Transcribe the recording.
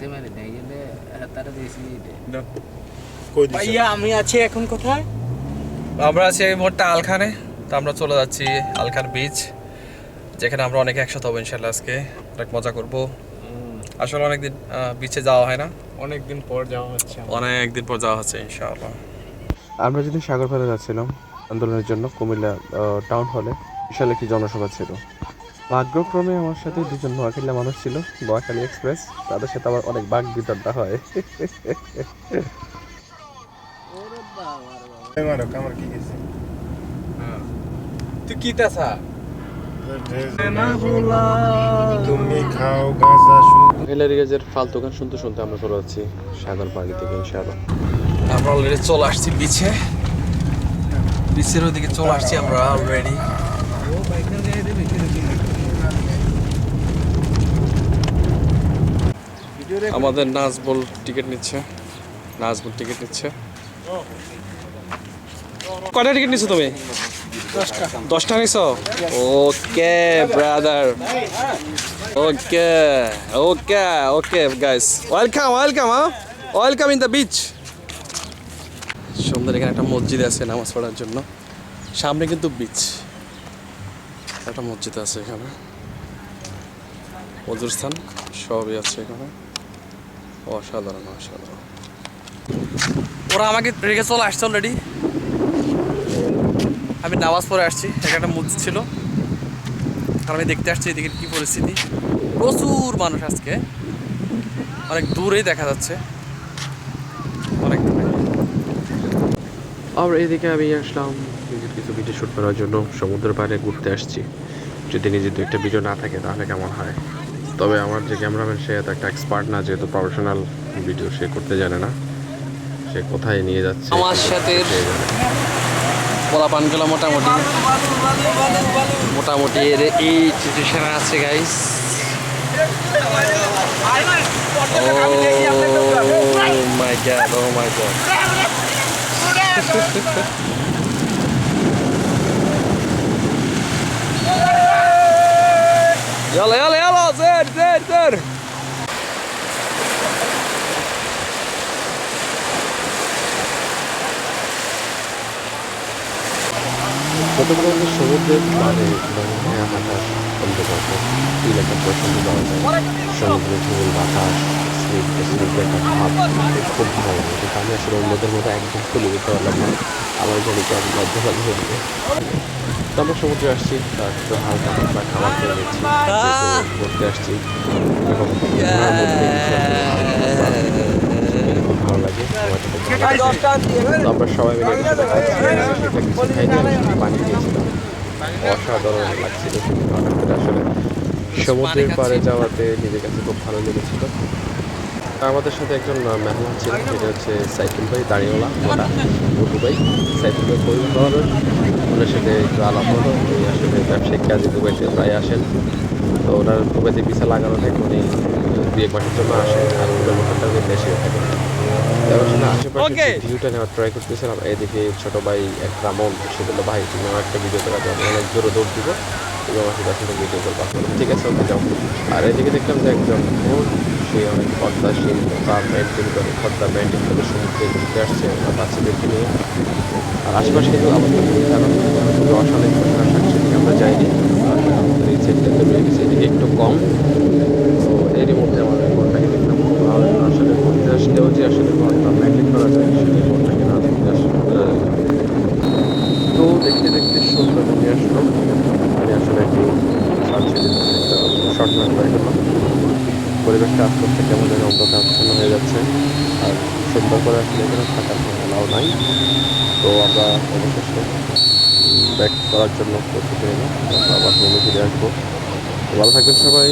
দেখতে পারি না তারা বেশি ভাইয়া আমি আছি এখন কোথায়? আমরা আছি এই মুহূর্তে আলখানে তো আমরা চলে যাচ্ছি আলখার বিচ যেখানে আমরা অনেকে একসাথে হব ইনশাল্লাহ আজকে। অনেক মজা করব। আসলে অনেকদিন বিচে যাওয়া হয় না। অনেক দিন পর যাওয়া হচ্ছে অনেক দিন পর যাওয়া হচ্ছে ইনশাআল্লাহ। আমরা যেদিন সাগর পাড়ে যাচ্ছিলাম আন্দোলনের জন্য কুমিল্লা টাউন হলে বিশাল একটি জনসভা ছিল। ভাগ্যক্রমে আমার সাথে দুজন নোয়াখালী মানুষ ছিল নোয়াখালী এক্সপ্রেস। তাদের সাথে আবার অনেক বাঘ বিতরটা হয়। এই মারো কামার কি গেছে? তুই কি তাসা ফালতু গান শুনতে শুনতে আমরা চলে যাচ্ছি সাগর পাড়ি থেকে ইনশাআল্লাহ। আমরা অলরেডি চলে আসছি বিচে বিচের ওদিকে চলে আসছি আমরা অলরেডি আমাদের নাজবল টিকিট নিচ্ছে। নাজবল টিকিট নিচ্ছে। কয়টা টিকিট নিছো তুমি? দশটা নিছো? Okay brother okay okay okay guys welcome welcome welcome in the beach সুন্দর, এখানে একটা মসজিদ আছে নামাজ পড়ার জন্য। সামনে কিন্তু বিচ একটা মসজিদ আছে এখানে। মজুর স্থান, সবই আছে এখানে। অসাধারণ অসাধারণ ওরা আমাকে রেখে চলে আসছে অলরেডি আমি নামাজ পড়ে আসছি একটা মসজিদ ছিল। আর আমি দেখতে আসছি এদিকে কি পরিস্থিতি। প্রচুর মানুষ আজকে। অনেক দূরেই দেখা যাচ্ছে। অনেক দূরে। আর এদিকে আমি আসলাম। নিজের কিছু ভিডিও শ্যুট করার জন্য সমুদ্রের পাড়ে ঘুরতে আসছি। যদি নিজের দু একটা ভিডিও না থাকে, তাহলে কেমন হয়? তবে আমার যে ক্যামেরাম্যান সে এত একটা এক্সপার্ট না যেহেতু প্রফেশনাল ভিডিও সে করতে জানে না সে কোথায় নিয়ে যাচ্ছে আমার সাথে সে জানে। পোলা পানগুলো মোটামুটি মোটামুটি এর এই সিচুয়েশনে আছে guys oh my god oh my god يلا يلا يلا kilometer. চট্টগ্রামে সমুদ্রের পারে হাঁটার অন্ধকার এলাকা পছন্দ পাওয়া যায় সমুদ্রের বাতাস খুব ভালো লাগে আমি আসলে অন্যদের মতো খুলে দিতে পারলাম না আমার জানি আমি লজ্জা লাগে হচ্ছে তো আমরা সমুদ্রে আসছি তার একটু হালকা পাতলা খাবার খেয়ে নিচ্ছি ঘুরতে আসছি এবং ভালো লাগে আমরা সবাই মিলে পানি খেয়েছিলাম অসাধারণ লাগছিল আসলে সমুদ্রের পাড়ে যাওয়াতে নিজের কাছে খুব ভালো লেগেছিল। আমাদের সাথে একজন মেহমান ছিল সেটা হচ্ছে সাইকেল ভাই দাঁড়িয়েওয়ালা মোটা বন্ধু ভাই। সাইকেল ভাই খুবই ভালো ওনার সাথে একটু আলাপ হলো উনি আসলে ব্যবসায়িক কাজে দুবাইতে প্রায় আসেন। তো ওনার দুবাইতে ভিসা লাগানো থাকে উনি দু এক মাসের জন্য আসেন আর ওনার মোটরটা দেশে আশেপাশে ভিউটা নেওয়ার ট্রাই করতেছিলাম এদিকে ছোট ভাই একটা রামন সে বলল ভাই তুমি আমার একটা ভিডিও করা অনেক জোরে দৌড় দিব। তুমি আমার ভিডিও করব ঠিক আছে ওকে যাও আর এদিকে দেখলাম যে একজন সে অনেক পদ্মাসীন বা মেনটেন করে পদ্মা মেনটেন করে সমুদ্রে ঘুরতে আসছে ওনার বাচ্চাদেরকে নিয়ে আর আশেপাশে কিন্তু খুবই রস অনেক প্রকার শাকসবজি আমরা যাইনি আমাদের এই সেক্টরটা রয়ে গেছে এদিকে একটু কম তো এরই মধ্যে আমাদের মনটাকে দেখলাম খুব ভালো লাগল। আসলে ঘুরতে আসলেও যে আসলে ঘরটা মেনটেন করা যায় সেটা মনটাকে না দেখতে আসলে বোঝা যায় না। তো দেখতে দেখতে সুন্দর নিয়ে আসলো আমি আসলে একটু সানসেটের একটা শর্ট নাট করে গেল পরিবেশটা আস্তে আস্তে কেমন যেন অন্ধকারাচ্ছন্ন হয়ে যাচ্ছে। আর সুন্দর করে আসলে এখানে থাকার কোনো নাই। তো আমরা অবশেষে ব্যাক করার জন্য প্রস্তুতি নিলাম। আমরা আবার ফিরে আসব। ভালো থাকবেন সবাই।